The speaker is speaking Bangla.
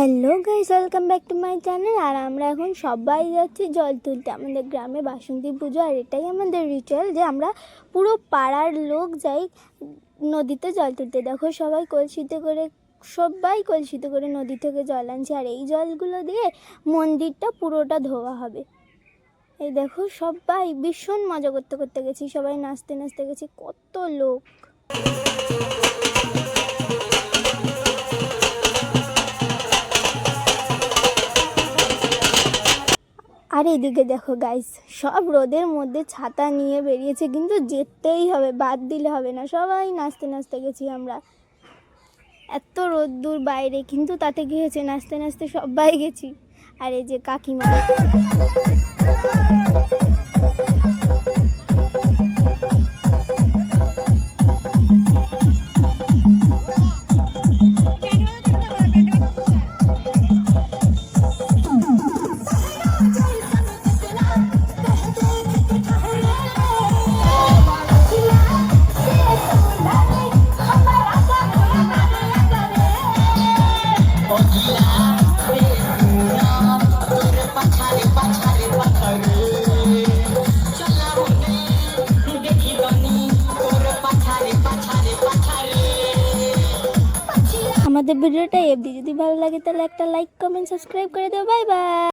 Back to my channel. আর আমরা এখন সবাই যাচ্ছি জল তুলতে। আমাদের গ্রামে বাসন্তী পুজো, আর এটাই আমাদের রিচুয়াল যে আমরা পুরো পাড়ার লোক যাই নদীতে জল তুলতে। দেখো সবাই কলসিতে করে, সবাই কলসিতে করে নদী থেকে জল আনছে। আর এই জলগুলো দিয়ে মন্দিরটা পুরোটা ধোয়া হবে। এই দেখো সবাই ভীষণ মজা করতে করতে গেছি। সবাই নাচতে নাচতে গেছি। কত লোক। আর এদিকে দেখো গাইস সব রোদের মধ্যে ছাতা নিয়ে বেরিয়েছে, কিন্তু যেতেই হবে, বাদ দিলে হবে না। সবাই নাচতে নাচতে গেছি আমরা। এত রোদ্দুর বাইরে, কিন্তু তাতে গিয়েছে নাচতে নাচতে সবাই গেছি। আর এই যে কাকিমা আমাদের ভিডিওটা এফডি যদি ভালো লাগে তাহলে একটা লাইক কমেন্ট সাবস্ক্রাইব করে দেবো বাই বাই